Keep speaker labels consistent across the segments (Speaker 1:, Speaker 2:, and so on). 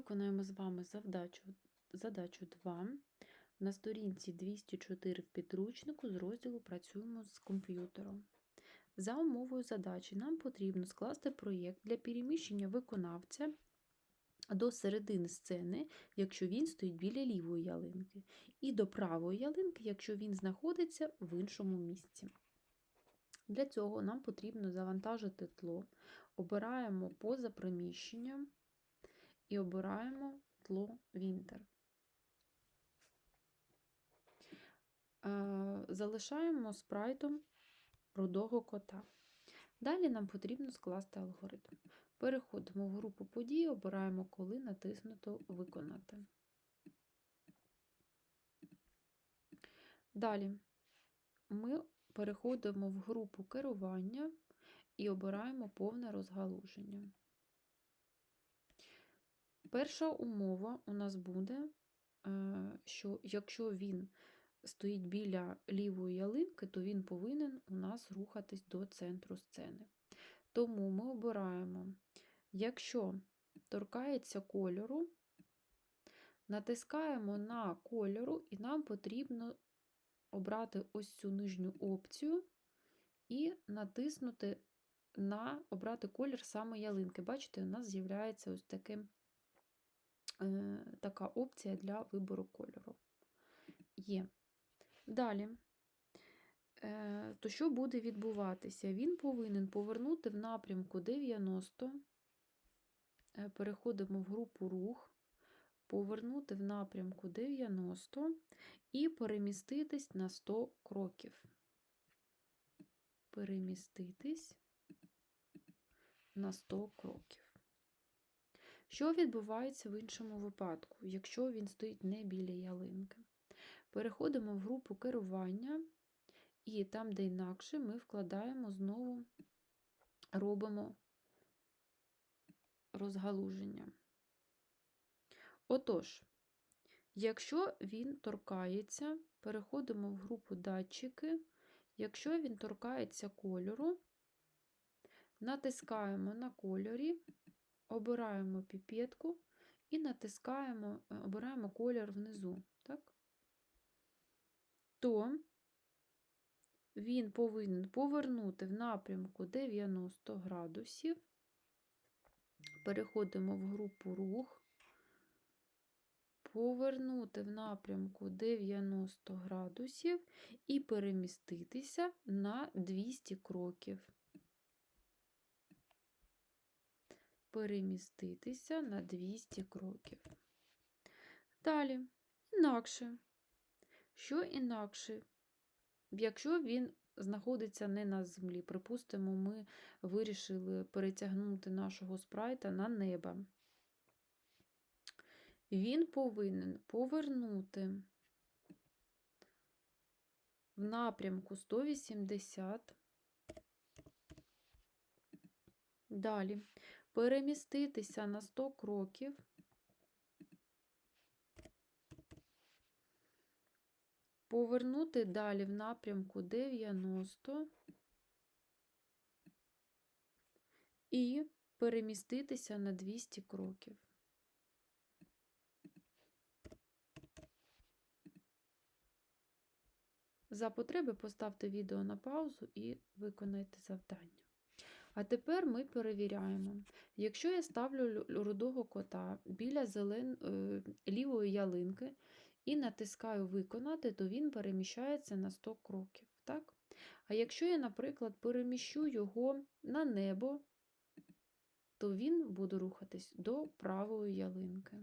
Speaker 1: Виконаємо з вами завдачу, задачу 2 на сторінці 204 в підручнику з розділу Працюємо з комп'ютером. За умовою задачі нам потрібно скласти проєкт для переміщення виконавця до середини сцени, якщо він стоїть біля лівої ялинки, і до правої ялинки, якщо він знаходиться в іншому місці. Для цього нам потрібно завантажити тло, обираємо поза приміщенням і обираємо тло Winter. Е, Залишаємо спрайтом рудого кота. Далі нам потрібно скласти алгоритм. Переходимо в групу подій, обираємо, коли натиснуто Виконати. Далі ми переходимо в групу керування і обираємо повне розгалуження. Перша умова у нас буде, е, що якщо він стоїть біля лівої ялинки, то він повинен у нас рухатись до центру сцени. Тому ми обираємо, якщо торкається кольору, натискаємо на кольору, і нам потрібно обрати ось цю нижню опцію і натиснути на обрати колір саме ялинки. Бачите, у нас з'являється ось таке, е, така опція для вибору кольору. Є. Далі, е, то що буде відбуватися? Він повинен повернути в напрямку 90, е, переходимо в групу рух, повернути в напрямку 90 і переміститись на 100 кроків. Переміститись на 100 кроків. Що відбувається в іншому випадку, якщо він стоїть не біля ялинки? Переходимо в групу керування, і там, де інакше, ми вкладаємо знову, робимо розгалуження. Отож, якщо він торкається, переходимо в групу датчики. Якщо він торкається кольору, натискаємо на кольорі, обираємо піпетку і натискаємо, е, обираємо колір внизу. Так? То він повинен повернути в напрямку 90 градусів. Переходимо в групу рух, повернути в напрямку 90 градусів і переміститися на 200 кроків. Переміститися на 200 кроків. Далі, інакше. Що інакше, якщо він знаходиться не на землі, припустимо, ми вирішили перетягнути нашого спрайта на небо. Він повинен повернути в напрямку 180. Далі переміститися на 100 кроків. Повернути далі в напрямку 90 і переміститися на 200 кроків. За потреби поставте відео на паузу і виконайте завдання. А тепер ми перевіряємо. Якщо я ставлю рудого кота біля зелен... Е, лівої ялинки і натискаю Виконати, то він переміщається на 100 кроків. Так? А якщо я, наприклад, переміщу його на небо, то він буде рухатись до правої ялинки.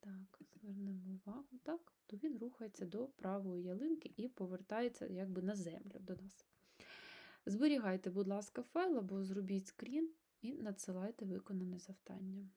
Speaker 1: Так, звернемо увагу, так, то він рухається до правої ялинки і повертається якби на землю до нас. Зберігайте, будь ласка, файл або зробіть скрін і надсилайте виконане завдання.